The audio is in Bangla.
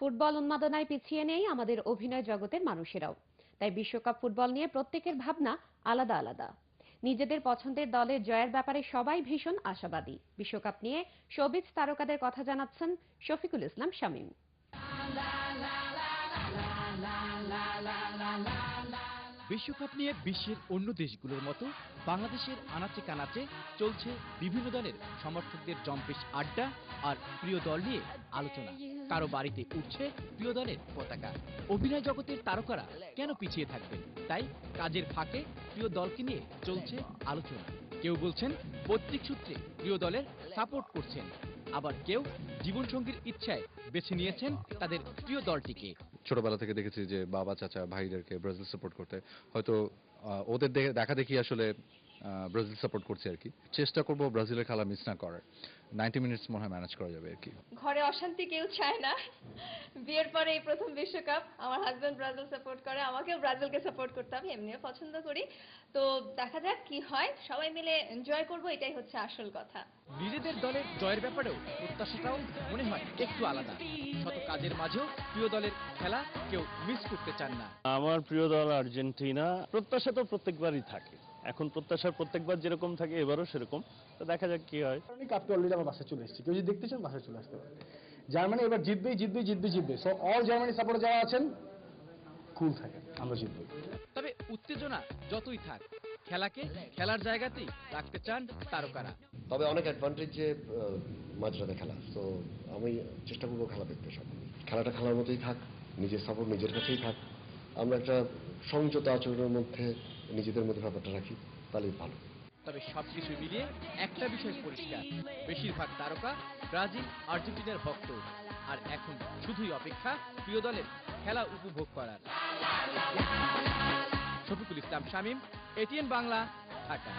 ফুটবল উন্মাদনায় পিছিয়ে নেই আমাদের অভিনয় জগতের মানুষেরাও তাই বিশ্বকাপ ফুটবল নিয়ে প্রত্যেকের ভাবনা আলাদা আলাদা নিজেদের পছন্দের দলের জয়ের ব্যাপারে সবাই ভীষণ আশাবাদী বিশ্বকাপ নিয়ে সবিজ তারকাদের কথা জানাচ্ছেন শফিকুল ইসলাম শামীম বিশ্বকাপ নিয়ে বিশ্বের অন্য দেশগুলোর মতো বাংলাদেশের আনাচে কানাচে চলছে বিভিন্ন দলের সমর্থকদের জম্পেশ আড্ডা আর প্রিয় দল নিয়ে আলোচনা। কারও বাড়িতে উঠছে প্রিয় দলের পতাকা। অভিনয় জগতের তারকারা কেন পিছিয়ে থাকবেন? তাই কাজের ফাঁকে প্রিয় দলকে নিয়ে চলছে আলোচনা। কেউ বলছেন, পৈতৃক সূত্রে প্রিয় দলের সাপোর্ট করছেন। আবার কেউ জীবনসঙ্গীর ইচ্ছায় বেছে নিয়েছেন তাদের প্রিয় দলটিকে। ছোটবেলা থেকে দেখেছি যে বাবা, চাচা, ভাইদেরকে ব্রাজিল সাপোর্ট করতে। হয়তো ওদের দেখে দেখা দেখি আসলে ব্রাজিল সাপোর্ট করছি আর কি। চেষ্টা করব ব্রাজিলের খেলা মিস না করার। নাইনটি মিনিটস মনে হয় ম্যানেজ করা যাবে আর কি। ঘরে অশান্তি কেউ চায় না। বিয়ের পরে এই প্রথম বিশ্বকাপ আমার হাজবেন্ড ব্রাজিল সাপোর্ট করে আমাকেও ব্রাজিলকে সাপোর্ট করতে আমি এমনিও পছন্দ করি। তো দেখা যাক কি হয়। সবাই মিলে এনজয় করব এটাই হচ্ছে আসল কথা। নিজেদের দলের জয়ের ব্যাপারেও প্রত্যাশাটাও মনে হয় একটু আলাদা। শত কাজের মাঝেও প্রিয় দলের খেলা কেউ মিস করতে চান না। আমার প্রিয় দল আর্জেন্টিনা। প্রত্যাশা তো প্রত্যেকবারই থাকে। এখন প্রত্যাশা প্রত্যেকবার যেরকম থাকে এবারও সেরকম। তো দেখা যাক কি হয়। কারণে কাপটা অলরেডি আমার বাসায় চলে এসেছে। কেউ যদি দেখতে চান বাসায় চলে আসতে পারেন। জার্মানি এবার জিতবেই জিতবেই জিতবে জিতবে। সো অল জার্মানি সাপোর্টে যারা আছেন কুল থাকেন। আমরা জিতবই তবে উত্তেজনা যতই থাক খেলাকে খেলার জায়গাতেই রাখতে চান তারকারা। তবে অনেক অ্যাডভান্টেজ যে আহ, মাঝরাতে খেলা। তো আমি চেষ্টা করব খেলা দেখতে সব। খেলাটা খেলার মতোই থাক নিজের সাপোর্ট নিজের কাছেই থাক। আমরা একটা সংযত আচরণের মধ্যে নিজেদের মধ্যে ব্যাপারটা রাখি, তাহলেই ভালো। তবে সবকিছু মিলিয়ে একটা বিষয় পরিষ্কার, বেশিরভাগ তারকা ব্রাজিল আর্জেন্টিনার ভক্ত, আর এখন শুধুই অপেক্ষা প্রিয় দলের খেলা উপভোগ করার। শফিকুল ইসলাম শামীম, এটিএন বাংলা, ঢাকা।